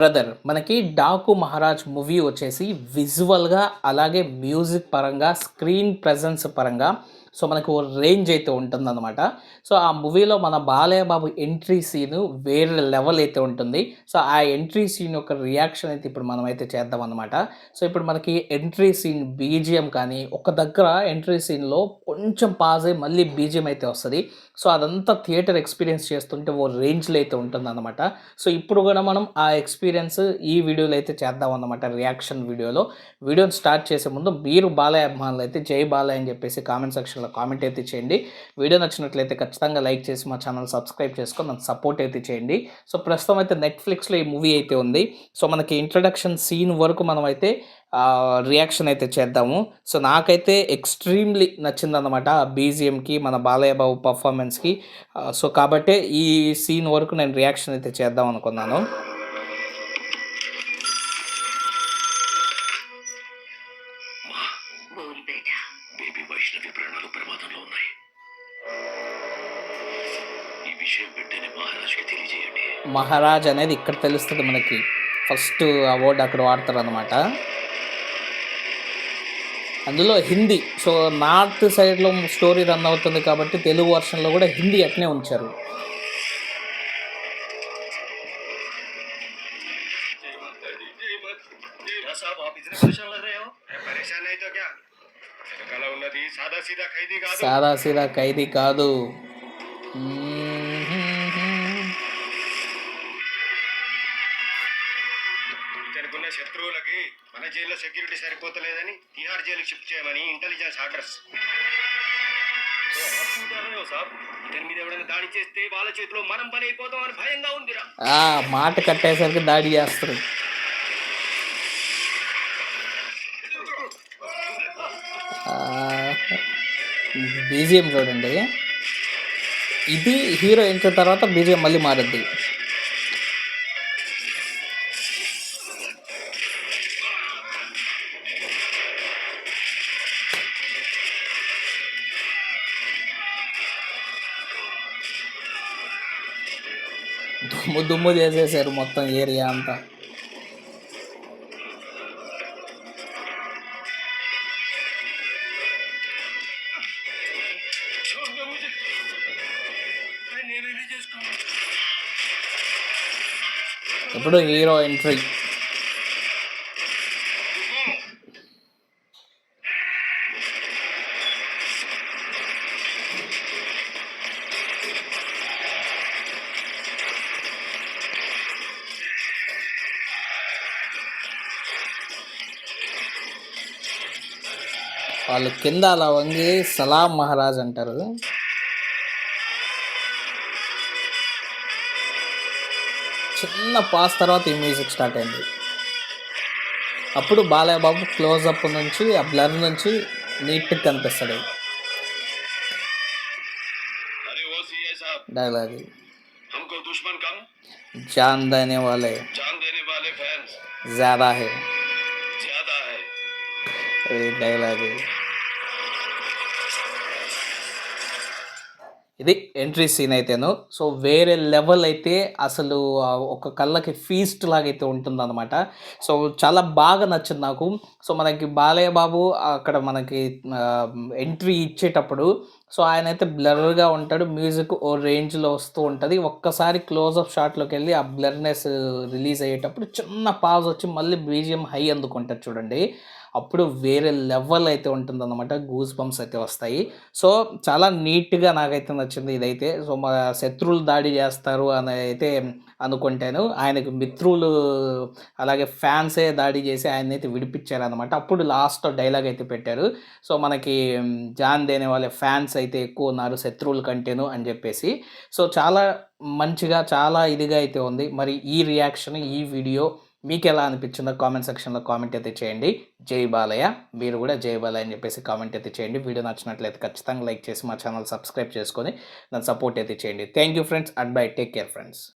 Brother మనకి Daaku Maharaj movie వచ్చేసి విజువల్గా అలాగే మ్యూజిక్ పరంగా స్క్రీన్ ప్రజెన్స్ పరంగా సో మనకు రేంజ్ అయితే ఉంటుందన్నమాట. సో ఆ మూవీలో మన బాలయ్య బాబు ఎంట్రీ సీన్ వేరే లెవెల్ అయితే ఉంటుంది. సో ఆ ఎంట్రీ సీన్ యొక్క రియాక్షన్ అయితే ఇప్పుడు మనం అయితే చేద్దాం అనమాట సో ఇప్పుడు మనకి ఎంట్రీ సీన్ బీజిఎం కానీ ఒక దగ్గర ఎంట్రీ సీన్లో కొంచెం పాజ్ అయ్యి మళ్ళీ బీజిఎం అయితే వస్తుంది. సో అదంతా థియేటర్ ఎక్స్పీరియన్స్ చేస్తుంటే ఓ రేంజ్లో అయితే ఉంటుందన్నమాట. సో ఇప్పుడు కూడా మనం ఆ ఎక్స్పీరియన్స్ ఈ వీడియోలో అయితే చేద్దాం అన్నమాట రియాక్షన్ వీడియోలో వీడియోని స్టార్ట్ చేసే ముందు మీరు బాలయ్య అభిమానులు అయితే జై బాలయ్య అని చెప్పేసి కామెంట్ సెక్షన్ సెక్షన్లో కామెంట్ అయితే చేయండి. వీడియో నచ్చినట్లయితే ఖచ్చితంగా లైక్ చేసి మా ఛానల్ సబ్స్క్రైబ్ చేసుకొని నాకు సపోర్ట్ అయితే చేయండి. సో ప్రస్తుతం అయితే నెట్ఫ్లిక్స్లో ఈ మూవీ అయితే ఉంది. సో మనకి ఇంట్రడక్షన్ సీన్ వరకు మనం అయితే రియాక్షన్ అయితే చేద్దాము. సో నాకైతే ఎక్స్ట్రీమ్లీ నచ్చిందనమాట బీజిఎంకి మన బాలయ్య బాబు పర్ఫార్మెన్స్కి. సో కాబట్టి ఈ సీన్ వరకు నేను రియాక్షన్ అయితే చేద్దాం అనుకున్నాను. వైష్ణవి ప్రాణాలు ప్రమాదంలో ఉన్నాయి ఈ విషయం వెంటనే మహారాజుకి తెలియజేయండి మహారాజ్ అనేది ఇక్కడ తెలుస్తుంది మనకి ఫస్ట్ అవార్డు అక్కడ వాడతారు అనమాట అందులో హిందీ సో నార్త్ సైడ్లో స్టోరీ రన్ అవుతుంది కాబట్టి తెలుగు వర్షన్లో కూడా హిందీ అట్నే ఉంచారు क्या साहब आप इतने परेशान लग रहे हो परेशान नहीं तो क्या వెనకాల ఉన్నది. సాదా సీదా ఖైదీ కాదు. ఖైదీ కాదు. ఇతనుకున్న శత్రువులకి మన జైల్లో సెక్యూరిటీ సరిపోతలేదని తిహార్ జైలుకి షిఫ్ట్ చేయమని ఇంటెలిజెన్స్ ఆర్డర్స్. ఇతని మీద ఎవరైనా దాడి చేస్తే వాళ్ళ చేతిలో మనం పని అయిపోతాం అని భయంగా ఉందిరా. ఆ మాట కట్టేసరికి దాడి చేస్తారు. బీజిఎం చూడండి. ఇది హీరో ఎంట్రీ తర్వాత బీజిఎం మళ్ళీ మారుద్ది దుమ్ము దుమ్ము చేసేసారు మొత్తం ఏరియా అంతా. ఇప్పుడు హీరో ఎంట్రీ వాళ్ళు కింద అలా వంగి సలాం మహారాజ్ అంటారు. చిన్న పాస్ తర్వాత ఈ మ్యూజిక్ స్టార్ట్ అయింది అప్పుడు బాలయ్య బాబు క్లోజ్అప్ నుంచి ఆ బ్లర్ నుంచి నీట్గా కనిపిస్తాడు अरे वो सीए साहब డైలాగ్ हमको दुश्मन कम जान देने वाले जान देने वाले फैंस ज्यादा है ज्यादा है ఇది ఎంట్రీ సీన్ అయితేను. సో వేరే లెవెల్ అయితే అసలు ఒక కళ్ళకి ఫీస్ట్ లాగైతే ఉంటుందన్నమాట. సో చాలా బాగా నచ్చింది నాకు. సో మనకి బాలయ్య బాబు అక్కడ మనకి ఎంట్రీ ఇచ్చేటప్పుడు సో ఆయన అయితే బ్లర్గా ఉంటాడు. మ్యూజిక్ ఓ రేంజ్లో వస్తూ ఉంటుంది. ఒక్కసారి క్లోజప్ షాట్లోకి వెళ్ళి ఆ బ్లర్నెస్ రిలీజ్ అయ్యేటప్పుడు చిన్న పాజ్ వచ్చి మళ్ళీ బీజిఎం హై అందుకుంటారు చూడండి. అప్పుడు వేరే లెవెల్ అయితే ఉంటుందన్నమాట. గూస్ బంప్స్ అయితే వస్తాయి. సో చాలా నీట్గా నాకైతే నచ్చింది ఇదైతే. సో మా శత్రువులు దాడి చేస్తారు అని అయితే అనుకుంటాను. ఆయనకు మిత్రులు అలాగే ఫ్యాన్సే దాడి చేసి ఆయన అయితే విడిపించారనమాట అప్పుడు లాస్ట్ డైలాగ్ అయితే పెట్టారు. సో మనకి జాన్ దేనే వాళ్ళ ఫ్యాన్స్ అయితే ఎక్కువ ఉన్నారు శత్రువుల కంటేను అని చెప్పేసి. సో చాలా మంచిగా చాలా ఇదిగా అయితే ఉంది. మరి ఈ రియాక్షన్ ఈ వీడియో మీకు ఎలా అనిపించిందో కామెంట్ సెక్షన్లో కామెంట్ అయితే చేయండి. జై బాలయ్య. మీరు కూడా జై బాలయ్య అని చెప్పేసి కామెంట్ అయితే చేయండి. వీడియో నచ్చినట్లయితే ఖచ్చితంగా లైక్ చేసి మా ఛానల్ సబ్స్క్రైబ్ చేసుకొని నన్ను సపోర్ట్ అయితే చేయండి. Thank you friends. And bye. Take care friends.